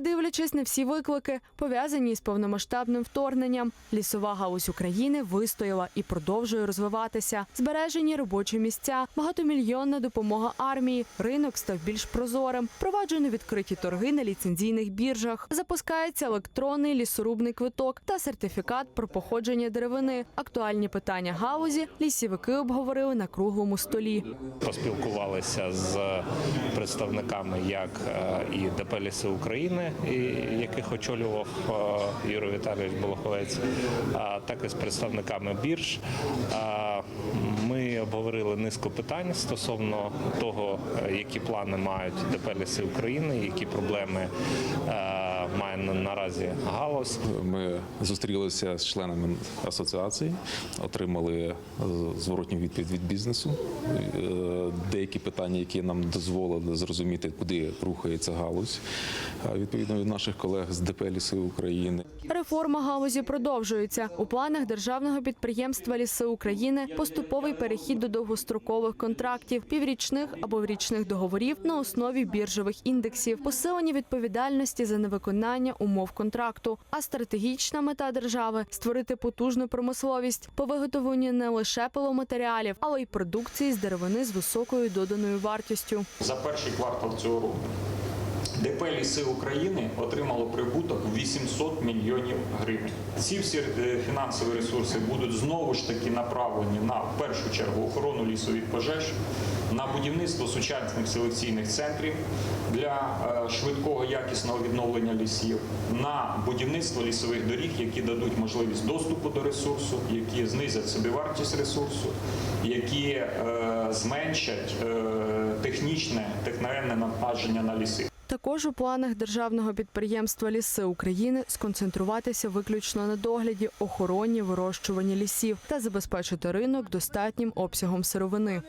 Дивлячись на всі виклики, пов'язані з повномасштабним вторгненням, лісова галузь України вистояла і продовжує розвиватися. Збережені робочі місця, багатомільйонна допомога армії, ринок став більш прозорим, впроваджено відкриті торги на ліцензійних біржах, запускається електронний лісорубний квиток та сертифікат про походження деревини. Актуальні питання галузі лісівики обговорили на круглому столі. поспілкувалися з представниками як е, і ДП «Ліси України, яких очолював е, Юрій Віталійович Болоховець, так і з представниками бірж. Ми обговорили низку питань стосовно того, е, які плани мають ДП «Ліси України, які проблеми е, має наразі галузь. Ми зустрілися з членами асоціації, отримали е, зворотню відповідь від бізнесу. Деякі питання, які нам дозволили зрозуміти, куди рухається галузь, відповідно від наших колег з ДП «Ліси України. Реформа галузі продовжується. У планах державного підприємства Ліси України поступовий перехід до довгострокових контрактів, піврічних або річних договорів на основі біржових індексів, посилення відповідальності за невиконання умов контракту. А стратегічна мета держави створити потужну промисловість по виготовленню не лише пиломатеріалів, але й продукції з деревини з високою доданою вартістю. За перший квартал цього року ДП «Ліси України отримало прибуток у 800 мільйонів гривень. Ці всі е, фінансові ресурси будуть знову ж таки направлені на в першу чергу охорону лісу від пожеж, на будівництво сучасних селекційних центрів для е, швидкого якісного відновлення лісів, на будівництво лісових доріг, які дадуть можливість доступу до ресурсу, які знизять собівартість ресурсу, які е, зменшать е, технічне техногенне навантаження на ліси. Також у планах державного підприємства Ліси України сконцентруватися виключно на догляді, охороні вирощуванні лісів та забезпечити ринок достатнім обсягом сировини.